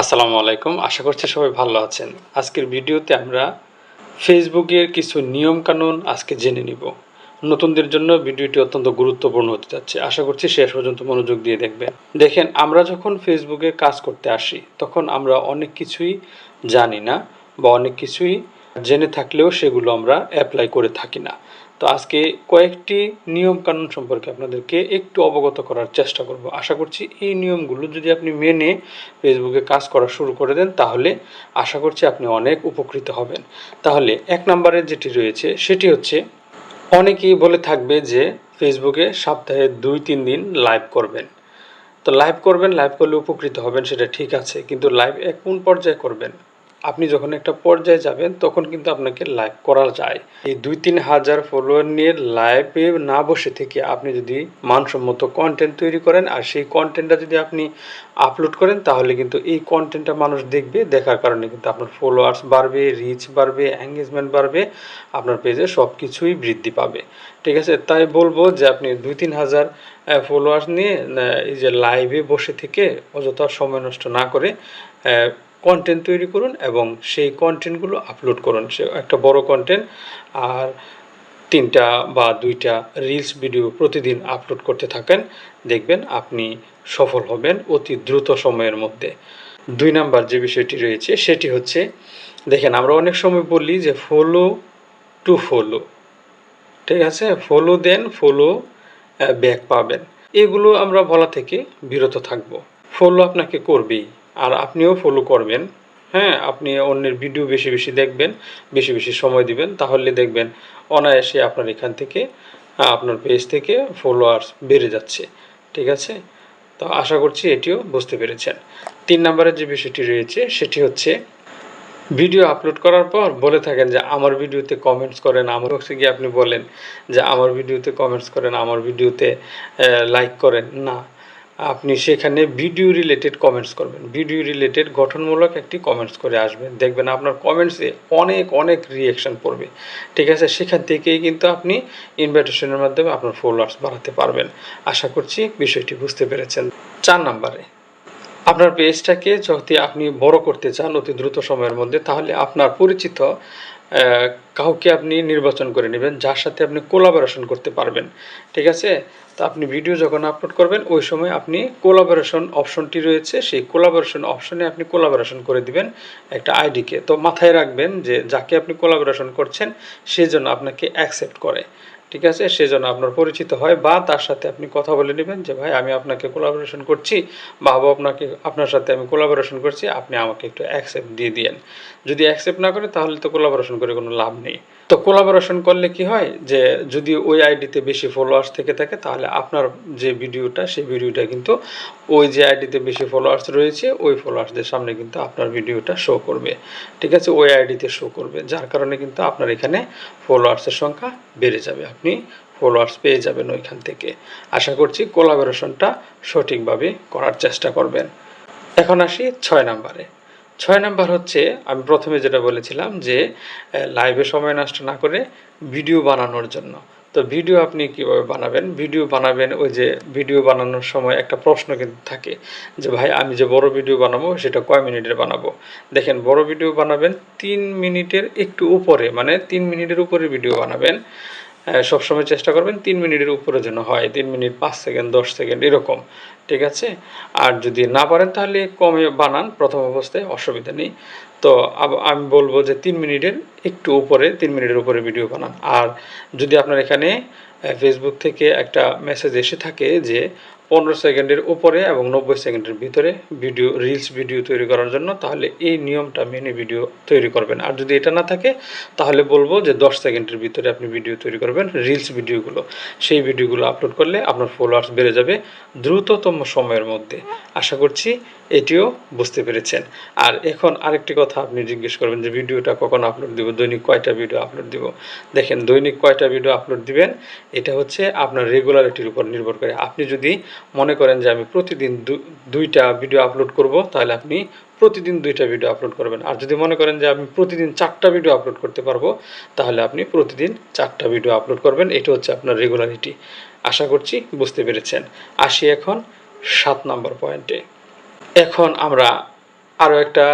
আসসালামু আলাইকুম। আশা করছি সবাই ভালো আছেন। আজকের ভিডিওতে আমরা ফেসবুকের কিছু নিয়ম কানুন আজকে জেনে নিব। নতুনদের জন্য ভিডিওটি অত্যন্ত গুরুত্বপূর্ণ হতে যাচ্ছে। আশা করছি শেষ পর্যন্ত মনোযোগ দিয়ে দেখবেন। দেখেন, আমরা যখন ফেসবুকে কাজ করতে আসি, তখন আমরা অনেক কিছুই জানি না বা অনেক কিছুই জেনে থাকলেও সেগুলো আমরা অ্যাপ্লাই করে থাকি না। তো আজকে কয়েকটি নিয়ম কানুন সম্পর্কে আপনাদেরকে একটু অবগত করার চেষ্টা করব। আশা করছি এই নিয়মগুলো যদি আপনি মেনে ফেসবুকে কাজ করা শুরু করে দেন, তাহলে আশা করছি আপনি অনেক উপকৃত হবেন। তাহলে এক নম্বরে যেটি রয়েছে, সেটি হচ্ছে অনেকেই বলে থাকবে যে ফেসবুকে সপ্তাহে দুই তিন দিন লাইভ করবেন। তো লাইভ করবেন, লাইভ করলে উপকৃত হবেন, সেটা ঠিক আছে, কিন্তু লাইভ এক কোন পর্যায়ে করবেন? আপনি যখন একটা পর্যায়ে যাবেন, তখন কিন্তু আপনাকে লাইভ করা যায়। এই দুই তিন হাজার ফলোয়ার নিয়ে লাইভে না বসে থেকে আপনি যদি মানসম্মত কন্টেন্ট তৈরি করেন, আর সেই কন্টেন্টটা যদি আপনি আপলোড করেন, তাহলে কিন্তু এই কন্টেন্টটা মানুষ দেখবে, দেখার কারণে কিন্তু আপনার ফলোয়ার্স বাড়বে রিচ বাড়বে এঙ্গেজমেন্ট বাড়বে, আপনার পেজে সব কিছুই বৃদ্ধি পাবে। ঠিক আছে? তাই বলব যে আপনি দুই তিন হাজার ফলোয়ার্স নিয়ে এই যে লাইভে বসে থেকে অযথা সময় নষ্ট না করে কন্টেন্ট তৈরি করুন এবং সেই কন্টেন্টগুলো আপলোড করুন। সে একটা বড় কন্টেন্ট আর তিনটা বা দুইটা রিলস ভিডিও প্রতিদিন আপলোড করতে থাকেন। দেখবেন আপনি সফল হবেন অতি দ্রুত সময়ের মধ্যে। দুই নাম্বার যে বিষয়টি রয়েছে সেটি হচ্ছে, দেখেন আমরা অনেক সময় বলি যে ফলো টু ফলো ঠিক আছে? ফলো দেন ফলো ব্যাক পাবেন। এগুলো আমরা বলা থেকে বিরত থাকব। ফলো আপনাকে করবেই। আর আপনিও ফলো করবেন। হ্যাঁ আপনি অন্যের ভিডিও বেশি বেশি দেখবেন, বেশি বেশি সময় দিবেন, তাহলে দেখবেন অনায়াসে আপনার এখান থেকে আপনার পেজ থেকে ফলোয়ার্স বেড়ে যাচ্ছে। ঠিক আছে? তো আশা করছি এটিও বুঝতে পেরেছেন। তিন নম্বরের যে বিষয়টি রয়েছে, সেটি হচ্ছে ভিডিও আপলোড করার পর বলে থাকেন যে, আমার ভিডিওতে কমেন্টস করেন। আমার হচ্ছে গিয়ে আপনি বলেন যে, আমার ভিডিওতে কমেন্টস করেন। আমার ভিডিওতে লাইক করেন। না আপনি সেখানে ভিডিও রিলেটেড কমেন্টস করবেন। ভিডিও রিলেটেড গঠনমূলক একটি কমেন্টস করে আসবেন। দেখবেন আপনার কমেন্টসে অনেক অনেক রিয়েকশন পড়বে। ঠিক আছে? সেখান থেকেই কিন্তু আপনি ইনভাইটেশনের মাধ্যমে আপনার ফলোয়ার্স বাড়াতে পারবেন। আশা করছি বিষয়টি বুঝতে পেরেছেন। চার নাম্বারে, আপনার পেজটাকে যদি আপনি বড় করতে চান অতি দ্রুত সময়ের মধ্যে, তাহলে আপনার পরিচিত কাউকে আপনি নির্বাচন করে নেবেন, যার সাথে আপনি কোলাবোরেশন করতে পারবেন, ঠিক আছে? তো আপনি ভিডিও যখন আপলোড করবেন, ওই সময় আপনি কোলাবোরেশন অপশনটি রয়েছে, সেই কোলাবোরেশন অপশনে আপনি কোলাবোরেশন করে দিবেন একটা আইডিকে তো মাথায় রাখবেন যে, যাকে আপনি কোলাবোরেশন করছেন, সে জন্য আপনাকে অ্যাকসেপ্ট করে। ঠিক আছে? সে সেজন্য আপনার পরিচিত হয় বা তার সাথে আপনি কথা বলে নেবেন যে, ভাই, আমি আপনাকে কোলাবোরেশন করছি। বা আপনাকে, আপনার সাথে আমি কোলাবোরেশন করছি। আপনি আমাকে একটু অ্যাকসেপ্ট দিয়ে দিয়েন। যদি অ্যাকসেপ্ট না করে, তাহলে তো কোলাবোরেশন করে কোনো লাভ নেই। তো কোলাবোরেশন করলে কি হয়? যে যদি ওই আইডিতে বেশি ফলোয়ার্স থেকে থাকে, তাহলে আপনার যে ভিডিওটা, সেই ভিডিওটা কিন্তু ওই যে আইডিতে বেশি ফলোয়ার্স রয়েছে, ওই ফলোয়ার্সদের সামনে কিন্তু আপনার ভিডিওটা শো করবে। ঠিক আছে? ওই আইডিতে শো করবে, যার কারণে কিন্তু আপনার এখানে ফলোয়ার্সের সংখ্যা বেড়ে যাবে। আপনি ফলোয়ার্স পেয়ে যাবেন ওইখান থেকে। আশা করছি কোলাবোরেশনটা সঠিকভাবে করার চেষ্টা করবেন। এখন আসি ছয় নাম্বারে। ছয় নাম্বার হচ্ছে, আমি প্রথমে যেটা বলেছিলাম যে লাইভে সময় নষ্ট না করে ভিডিও বানানোর জন্য। তো ভিডিও আপনি কীভাবে বানাবেন? ভিডিও বানাবেন, ওই যে ভিডিও বানানোর সময় একটা প্রশ্ন কিন্তু থাকে যে, ভাই, আমি যে বড় ভিডিও বানাবো, সেটা কয় মিনিটের বানাবো? দেখেন, বড় ভিডিও বানাবেন তিন মিনিটের একটু উপরে মানে তিন মিনিটের উপরে ভিডিও বানাবেন। সবসময় চেষ্টা করবেন তিন মিনিটের উপরে যেন হয়, তিন মিনিট, পাঁচ সেকেন্ড, দশ সেকেন্ড, এরকম। ঠিক আছে? আর যদি না পারেন তাহলে কমে বানান, প্রথম অবস্থায় অসুবিধা নেই। তো আমি বলব যে তিন মিনিটের একটু উপরে, তিন মিনিটের উপরে ভিডিও বানান। আর যদি আপনার এখানে ফেসবুক থেকে একটা মেসেজ এসে থাকে যে পনেরো সেকেন্ডের উপরে এবং নব্বই সেকেন্ডের ভিতরে ভিডিও রিলস ভিডিও তৈরি করার জন্য, তাহলে এই নিয়মটা মেনে ভিডিও তৈরি করবেন। আর যদি এটা না থাকে, তাহলে বলব যে দশ সেকেন্ডের ভিতরে আপনি ভিডিও তৈরি করবেন রিলস ভিডিওগুলো সেই ভিডিওগুলো আপলোড করলে আপনার ফলোয়ার্স বেড়ে যাবে। দ্রুততম সময়ের মধ্যে। আশা করছি এটিও বুঝতে পেরেছেন। আর এখন আরেকটি কথা আপনি জিজ্ঞেস করবেন যে ভিডিওটা কখন আপলোড দিব? দৈনিক কয়টা ভিডিও আপলোড দিব? দেখেন, দৈনিক কয়টা ভিডিও আপলোড দিবেন? এটা হচ্ছে আপনার রেগুলারিটির উপর নির্ভর করে। আপনি যদি মনে করেন যে আমি প্রতিদিন দুইটা ভিডিও আপলোড করব, তাহলে আপনি প্রতিদিন দুইটা ভিডিও আপলোড করবেন। আর যদি মনে করেন যে আমি প্রতিদিন চারটা ভিডিও আপলোড করতে পারব, তাহলে আপনি প্রতিদিন চারটা ভিডিও আপলোড করবেন। এটা হচ্ছে আপনার রেগুলারিটি আশা করছি বুঝতে পেরেছেন। আসি এখন সাত নম্বর পয়েন্টে। এখন আমরা আরও একটা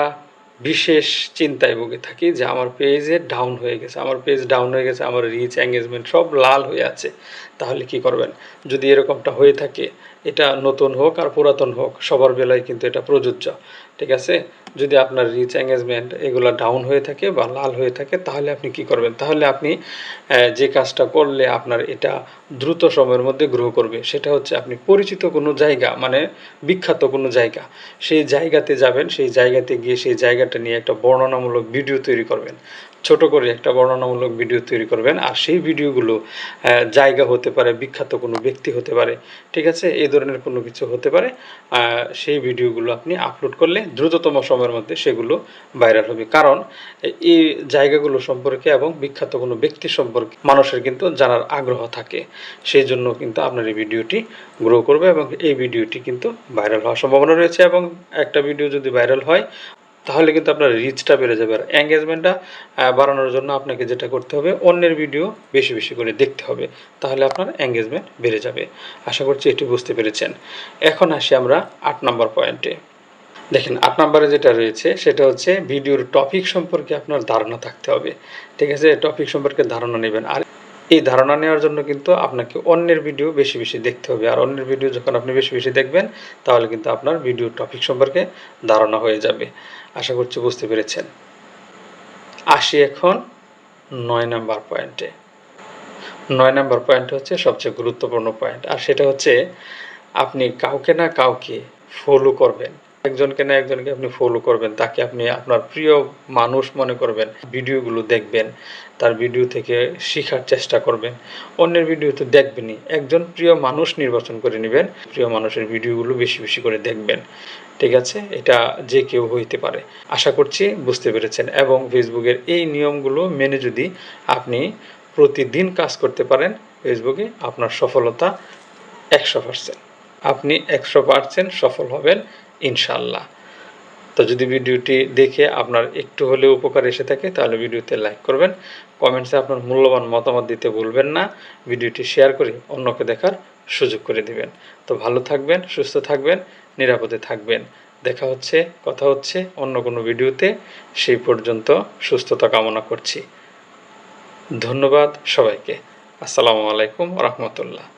বিশেষ চিন্তায় ভুগে থাকি যে আমার পেজে ডাউন হয়ে গেছে, আমার পেজ ডাউন হয়ে গেছে, আমার রিচ এঙ্গেজমেন্ট সব লাল হয়ে আছে, তাহলে কি করবেন? যদি এরকমটা হয়ে থাকে, এটা নতুন হোক আর পুরাতন হোক, সবার বেলায় কিন্তু এটা প্রযোজ্য, ঠিক আছে? যদি আপনার রিচ এঙ্গেজমেন্ট এগুলো ডাউন হয়ে থাকে বা লাল হয়ে থাকে, তাহলে আপনি কি করবেন? তাহলে আপনি যে কাজটা করলে আপনার এটা দ্রুত সময়ের মধ্যে গ্রহ করবে, সেটা হচ্ছে আপনি পরিচিত কোনো জায়গা মানে বিখ্যাত কোনো জায়গা, সেই জায়গাতে যাবেন, সেই জায়গাতে গিয়ে সেই জায়গাটা নিয়ে একটা বর্ণনামূলক ভিডিও তৈরি করবেন। ছোট করে একটা বর্ণনামূলক ভিডিও তৈরি করবেন, আর সেই ভিডিওগুলো জায়গা হতে পারে, বিখ্যাত কোনো ব্যক্তি হতে পারে, ঠিক আছে? এই ধরনের কোনো কিছু হতে পারে সেই ভিডিওগুলো আপনি আপলোড করলে দ্রুততম সময়ের মধ্যে সেগুলো ভাইরাল হবে। কারণ এই জায়গাগুলো সম্পর্কে এবং বিখ্যাত কোনো ব্যক্তি সম্পর্কে মানুষের কিন্তু জানার আগ্রহ থাকে। সেই জন্য কিন্তু আপনার এই ভিডিওটি গ্রো করবে এবং এই ভিডিওটি কিন্তু ভাইরাল হওয়ার সম্ভাবনা রয়েছে এবং একটা ভিডিও যদি ভাইরাল হয়, তাহলে কিন্তু আপনার রিচটা বেড়ে যাবে। আর এঙ্গেজমেন্টটা বাড়ানোর জন্য আপনাকে যেটা করতে হবে, অন্যের ভিডিও বেশি বেশি করে দেখতে হবে। তাহলে আপনার এঙ্গেজমেন্ট বেড়ে যাবে। আশা করছি এটি বুঝতে পেরেছেন। এখন আসি আমরা আট নম্বর পয়েন্টে দেখেন, আট নম্বরে যেটা রয়েছে, সেটা হচ্ছে ভিডিওর টপিক সম্পর্কে আপনার ধারণা থাকতে হবে। ঠিক আছে? টপিক সম্পর্কে ধারণা নেবেন। আর এই ধারণা নেওয়ার জন্য কিন্তু আপনাকে অন্যের ভিডিও বেশি বেশি দেখতে হবে। আর অন্যের ভিডিও যখন আপনি বেশি বেশি দেখবেন, তাহলে কিন্তু আপনার ভিডিও টপিক সম্পর্কে ধারণা হয়ে যাবে। আশা করছি বুঝতে পেরেছেন। আসি এখন নয় নাম্বার পয়েন্টে নয় নাম্বার পয়েন্ট হচ্ছে সবচেয়ে গুরুত্বপূর্ণ পয়েন্ট আর সেটা হচ্ছে আপনি কাউকে না কাউকে ফলো করবেন। একজনকে না একজনকে আপনি ফলো করবেন, তাকে আপনি আপনার প্রিয় মানুষ মনে করবেন, ভিডিওগুলো দেখবেন, তার ভিডিও থেকে শেখার চেষ্টা করবেন, অন্যের ভিডিও তো দেখবেনই। একজন প্রিয় মানুষ নির্বাচন করে নেবেন, প্রিয় মানুষের ভিডিওগুলো বেশি বেশি করে দেখবেন। ঠিক আছে? এটা যে কেউ হইতে পারে। আশা করছি বুঝতে পেরেছেন। এবং ফেসবুকের এই নিয়মগুলো মেনে যদি আপনি প্রতিদিন কাজ করতে পারেন ফেসবুকে আপনার সফলতা একশো পার্সেন্ট আপনি একশো পার্সেন্ট সফল হবেন ইনশাল্লাহ তো যদি ভিডিওটি দেখে আপনার একটু হলেও উপকার এসে থাকে, তাহলে ভিডিওতে লাইক করবেন। কমেন্টসে আপনার মূল্যবান মতামত দিতে ভুলবেন না। ভিডিওটি শেয়ার করে অন্যকে দেখার সুযোগ করে দিবেন। তো ভালো থাকবেন, সুস্থ থাকবেন, নিরাপদে থাকবেন। দেখা হচ্ছে, কথা হচ্ছে অন্য কোনো ভিডিওতে। সেই পর্যন্ত সুস্থতা কামনা করছি। ধন্যবাদ সবাইকে। আসসালামু আলাইকুম রহমতুল্লাহ।